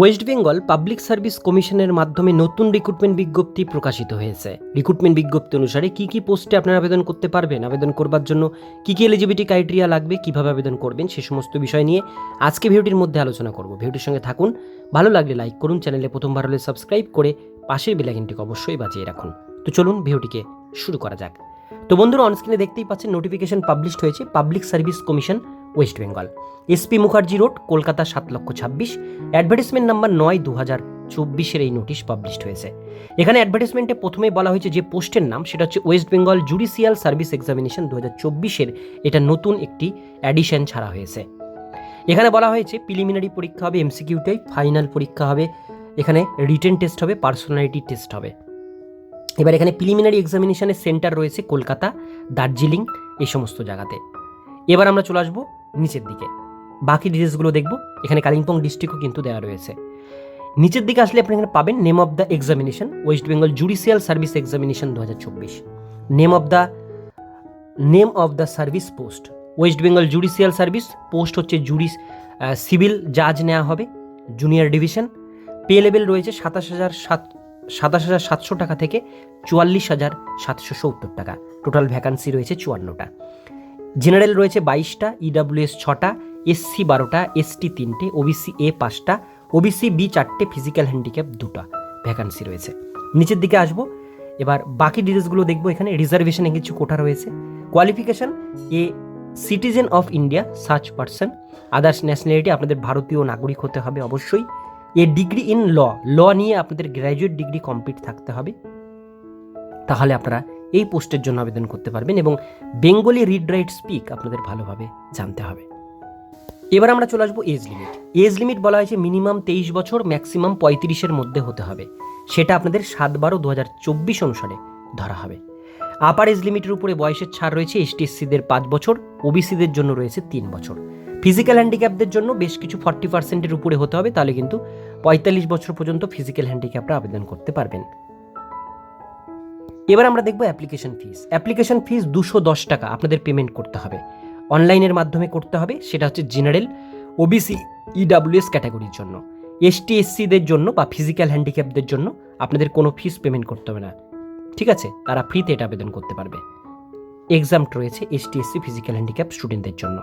West Bengal public service কমিশনের মাধ্যমে নতুন রিক্রুটমেন্ট বিজ্ঞপ্তি প্রকাশিত হয়েছে। রিক্রুটমেন্ট বিজ্ঞপ্তি অনুসারে কি কি পোস্টে আপনারা আবেদন করতে পারবেন? আবেদন করবার জন্য কি কি এলিজিবিলিটি ক্রাইটেরিয়া লাগবে? কীভাবে আবেদন করবেন? সে সমস্ত বিষয় নিয়ে আজকে ভিডিওটির মধ্যে আলোচনা করব। ভিডিওটির সঙ্গে থাকুন। ভালো লাগলে লাইক করুন, চ্যানেলে প্রথমবার হলে সাবস্ক্রাইব করে পাশের বেলাইকনটিকে অবশ্যই বাজিয়ে রাখুন। তো চলুন ভিডিওটিকে শুরু করা যাক। তো বন্ধুরা অনস্ক্রিনে দেখতেই পাচ্ছেন নোটিফিকেশন পাবলিশড হয়েছে। Public service commission West Bengal. SP Mukherjee road, Kolkata সাত লক্ষ ছাব্বিশ। অ্যাডভার্টিসমেন্ট নাম্বার নয় দু হাজার চব্বিশের এই নোটিশ পাবলিশড হয়েছে। এখানে অ্যাডভার্টিসমেন্টে প্রথমেই বলা হয়েছে যে পোস্টের নাম, সেটা হচ্ছে West Bengal judicial service examination দু হাজার চব্বিশের। এটা নতুন একটি অ্যাডিশন ছাড়া হয়েছে। এখানে বলা হয়েছে, প্রিলিমিনারি পরীক্ষা হবে এমসিকিউটাই ফাইনাল পরীক্ষা হবে, এখানে রিটেন টেস্ট হবে, পার্সোনালিটি টেস্ট হবে। এবার এখানে প্রিলিমিনারি এক্সামিনেশনের সেন্টার রয়েছে কলকাতা, দার্জিলিং, এই সমস্ত জায়গাতে। এবার আমরা চলে আসব নিচের দিকে। বাকি ডিটেলসগুলো দেখব। এখানে কালিম্পং ডিস্ট্রিক্টও কিন্তু দেওয়া রয়েছে। নিচের দিকে আসলে আপনি এখানে পাবেন name of the examination West Bengal judicial service examination দু হাজার চব্বিশ। Name of the name of the service post West Bengal judicial service post হচ্ছে জুডি সিভিল জাজ নেওয়া হবে জুনিয়র ডিভিশন পে লেভেল রয়েছে সাতাশ হাজার সাত, সাতাশ হাজার সাতশো টাকা থেকে চুয়াল্লিশ হাজার সাতশো সত্তর টাকা। টোটাল ভ্যাকান্সি রয়েছে চুয়ান্নটা। জেনারেল রয়েছে বাইশটা ইডাব্লিউএস ছটা এসসি বারোটা এসটি তিনটে ওবিসি এ পাঁচটা ওবিসি বি চারটে ফিজিক্যাল হ্যান্ডিক্যাপ দুটো ভ্যাকান্সি রয়েছে। নিচের দিকে আসব, এবার বাকি ডিটেলসগুলো দেখব এখানে রিজার্ভেশনে কিছু কোটা রয়েছে। Qualification A citizen of India search person others nationality আপনাদের ভারতীয় নাগরিক হতে হবে অবশ্যই। এ ডিগ্রি ইন ল ল নিয়ে আপনাদের গ্র্যাজুয়েট ডিগ্রি কমপ্লিট থাকতে হবে। তাহলে আপনারা এই পোস্টের জন্য আবেদন করতে পারবেন এবং বেঙ্গলি রিড রাইট স্পিক আপনাদের ভালোভাবে জানতে হবে। এবার আমরা চলে আসব এজ লিমিট এজ লিমিট বলা হয়েছে মিনিমাম তেইশ বছর ম্যাক্সিমাম পঁয়ত্রিশের মধ্যে হতে হবে। সেটা আপনাদের সাত বারো দু হাজার চব্বিশ অনুসারে ধরা হবে। আপার এজ লিমিটের উপরে বয়সের ছাড় রয়েছে এসটিএসসিদের পাঁচ বছর ওবিসিদের জন্য রয়েছে তিন বছর। ফিজিক্যাল হ্যান্ডিক্যাপদের জন্য বেশ কিছু ফর্টি পার্সেন্টের উপরে হতে হবে, তাহলে কিন্তু পঁয়তাল্লিশ বছর পর্যন্ত ফিজিক্যাল হ্যান্ডিক্যাপরা আবেদন করতে পারবেন। এবার আমরা দেখব অ্যাপ্লিকেশন ফিস অ্যাপ্লিকেশন ফিস দুশো দশ টাকা আপনাদের পেমেন্ট করতে হবে। অনলাইনের মাধ্যমে করতে হবে, সেটা হচ্ছে জেনারেল ওবিসি ইডাব্লিউএস ক্যাটাগরির জন্য। এসটি এসসিদের জন্য বা ফিজিক্যাল হ্যান্ডিক্যাপদের জন্য আপনাদের কোনো ফিস পেমেন্ট করতে হবে না। ঠিক আছে? তারা ফ্রিতে এটা আবেদন করতে পারবে। এক্সাম রয়েছে এসটি এসসি ফিজিক্যাল হ্যান্ডিক্যাপ স্টুডেন্টদের জন্য।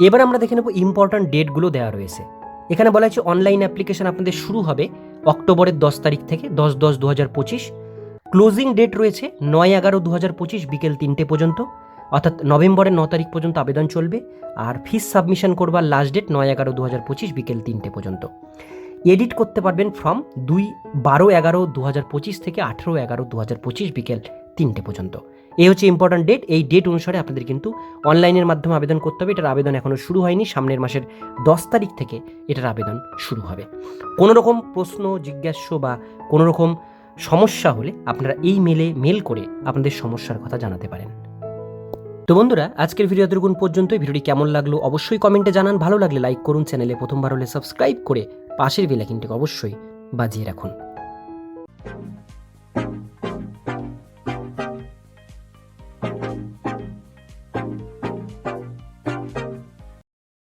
এবার আমরা দেখে নেব ইম্পর্ট্যান্ট ডেটগুলো দেওয়া রয়েছে। এখানে বলা হয়েছে অনলাইন অ্যাপ্লিকেশন আপনাদের শুরু হবে অক্টোবরের দশ তারিখ থেকে দশ দশ দু হাজার পঁচিশ। ক্লোজিং ডেট রয়েছে নয় এগারো দু হাজার পঁচিশ বিকেল তিনটে পর্যন্ত। অর্থাৎ নভেম্বরের ন তারিখ পর্যন্ত আবেদন চলবে আর ফিস সাবমিশন করবার লাস্ট ডেট নয় এগারো দু হাজার পঁচিশ বিকেল তিনটে পর্যন্ত। এডিট করতে পারবেন ফ্রম দুই বারো এগারো দু হাজার পঁচিশ থেকে আঠেরো এগারো দু হাজার পঁচিশ বিকেল তিনটে পর্যন্ত। এই হচ্ছে ইম্পর্ট্যান্ট ডেট এই ডেট অনুসারে আপনাদের কিন্তু অনলাইনের মাধ্যমে আবেদন করতে হবে। এটার আবেদন এখনও শুরু হয়নি। সামনের মাসের দশ তারিখ থেকে এটার আবেদন শুরু হবে। কোনো রকম প্রশ্ন, জিজ্ঞাস্য বা কোনো রকম সমস্যা হলে আপনারা এই মেলে মেল করে আপনাদের সমস্যার কথা জানাতে পারেন। তো বন্ধুরা, আজকের ভিডিও এতটুকুন পর্যন্তই। ভিডিওটি কেমন লাগল অবশ্যই কমেন্টে জানান। ভালো লাগলে লাইক করুন চ্যানেলে প্রথমবার হলে সাবস্ক্রাইব করে পাশের বেলাকিনটিকে অবশ্যই বাজিয়ে রাখুন।